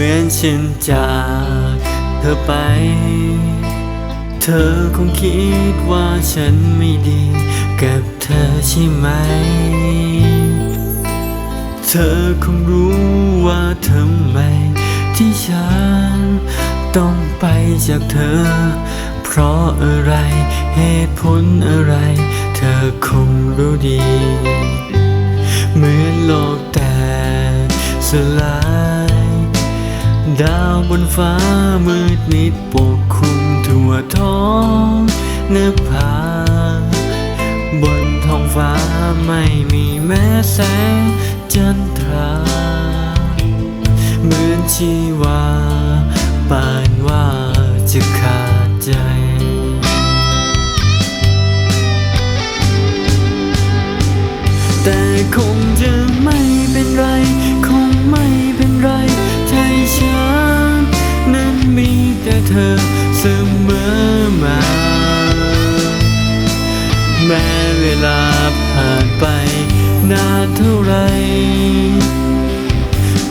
ฉันจากเธอไป เธอคงคิดว่าฉันไม่ดีกับเธอใช่ไหม เธอคงรู้ว่าทำไม ที่ฉันต้องไปจากเธอ เพราะอะไรเหตุผลอะไร เธอคงรู้ดี เหมือนโลกแตกสลาย ดาวบนฟ้ามืดมิดปกคลุมทั่วท้องนภาบนท้องฟ้าไม่มีแม้แสงจันทราเหมือนชีวาปานว่าจะขาด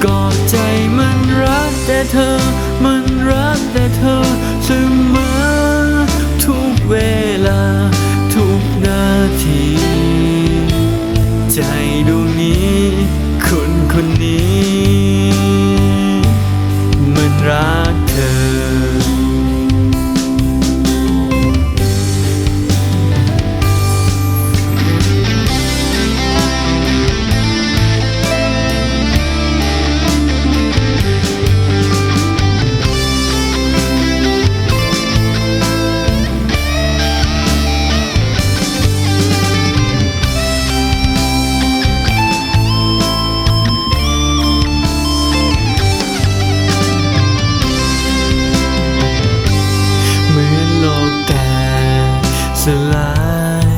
กอดใจมันรักแต่เธอ มันรักแต่เธอเสมอทุกเวลา ทุกนาที ลาย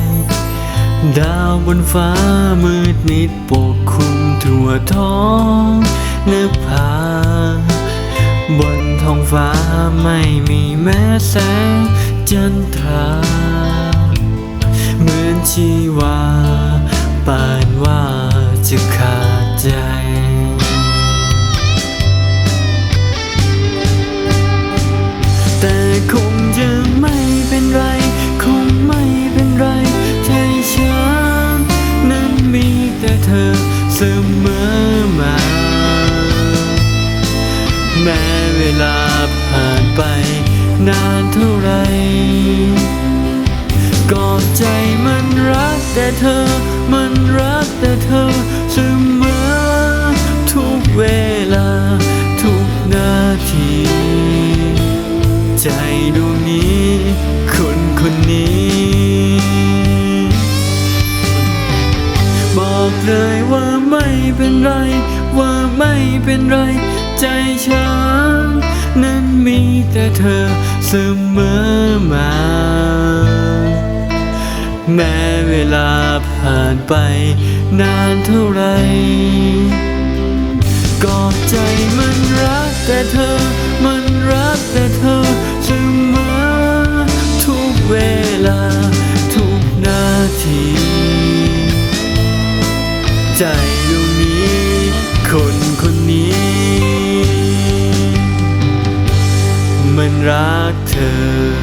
ดาวบนฟ้ามืดมิดปกคลุมทั่วท้องนภาบนท้องฟ้าไม่มีแม้แสงจันทราเหมือนชีวาปานว่าจะขาดใจแต่คงจะไม่ อเสมอมา แม้เวลาผ่านไปนานเท่าไรกอดใจมันรักแต่เธอ มันรักแต่เธอเสมอทุกเวลา เลยว่าไม่เป็นไร ว่าไม่เป็นไร ใจฉันนั้นมีแต่เธอเสมอมา แม้เวลาผ่านไปนานเท่าไรก็ใจมันรักแต่เธอมันรักแต่ ใจดวงนี้ คนคนนี้ มันรักเธอ